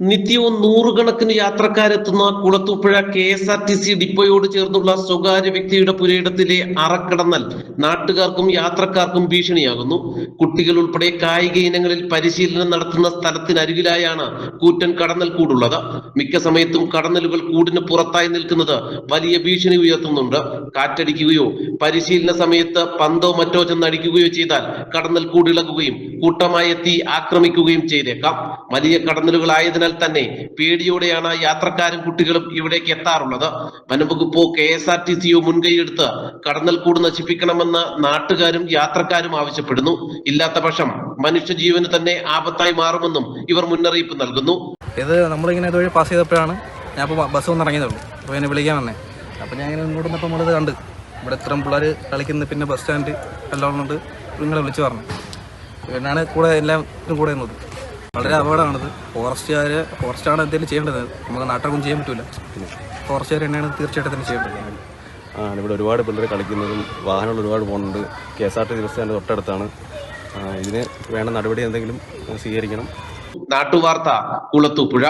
നിത്യവും നൂറുകണക്കിന് യാത്രക്കാരെത്തുന്ന Kulathupuzha K S R T C ഡിപ്പോയോട് ചേർന്നുള്ള സ്വകാര്യ വ്യക്തിയുടെ പുരയിടത്തിലെ അറക്കടന്നൽ നാട്ടുകാർക്കും യാത്രക്കാർക്കും ഭീഷണിയാകുന്നു. കുട്ടികൾ ഉൾപ്പെടെ കായിക ഇനങ്ങളിൽ പരിശീലനം നടത്തുന്ന സ്ഥലത്തിനരികിലായാണ് കൂറ്റൻ കടന്നൽ കൂടുള്ളത്. മിക്ക സമയത്തും കടന്നലുകൾ കൂടിന് പുറത്തായി നിൽക്കുന്നത് വലിയ ഭീഷണി ഉയർത്തുന്നുണ്ട്. കാറ്റടിക്കുകയോ പരിശീലന സമയത്ത് പന്തോ മറ്റോ ചെന്നടിക്കുകയോ ചെയ്താൽ കടന്നൽ കൂടിളകുകയും കൂട്ടമായി എത്തി ആക്രമിക്കുകയും ചെയ്തേക്കാം. വലിയ കടന്നലുകളായതിനാൽ തന്നെ പേടിയോടെയാണ് യാത്രക്കാരും കുട്ടികളും ഇവിടേക്ക് എത്താറുള്ളത്. വനംവകുപ്പോ കെ എസ് ആർ ടി സിയോ മുൻകൈയെടുത്ത് കടന്നൽ കൂട് നശിപ്പിക്കണമെന്ന് നാട്ടുകാരും യാത്രക്കാരും ആവശ്യപ്പെടുന്നു. ഇല്ലാത്ത പക്ഷം മനുഷ്യജീവന് തന്നെ ആപത്തായി മാറുമെന്നും ഇവർ മുന്നറിയിപ്പ് നൽകുന്നു. ഇത് നമ്മളിങ്ങനെ ഇതുവഴി പാസ് ചെയ്തപ്പോഴാണ് ഞാൻ ഇപ്പോൾ ബസ് ഒന്ന് ഇറങ്ങിയതുള്ളൂ അപ്പോൾ എന്നെ വിളിക്കാൻ വന്നേ. അപ്പോൾ ഞാൻ ഇങ്ങനെ ഇങ്ങോട്ട് വന്നപ്പോൾ നമ്മളിത് കണ്ട്. ഇവിടെ ഇത്രയും പിള്ളേർ കളിക്കുന്നു പിന്നെ ബസ് സ്റ്റാൻഡ് എല്ലാം ഉണ്ട്. നിങ്ങളെ വിളിച്ച് പറഞ്ഞു. പിന്നാണ് കൂടെ എല്ലാം കൂടെ നിന്നത്. വളരെ അപകടമാണത്. ഫോറസ്റ്റുകാർ ഫോറസ്റ്റാണ് എന്തെങ്കിലും ചെയ്യേണ്ടത്? നമുക്ക് നാട്ടൊന്നും ചെയ്യാൻ പറ്റില്ല ഫോറസ്റ്റുകാർ തന്നെയാണ് തീർച്ചയായിട്ടും തന്നെ ചെയ്യേണ്ടത്. ആ ഇവിടെ ഒരുപാട് പിള്ളേർ കളിക്കുന്നതും വാഹനങ്ങൾ ഒരുപാട് പോകുന്നുണ്ട്. K S R T bus തൊട്ടടുത്താണ്. ഇതിന് വേണ്ട നടപടി എന്തെങ്കിലും സ്വീകരിക്കണം. നാട്ടുവാർത്ത കുളത്തൂപ്പുഴ.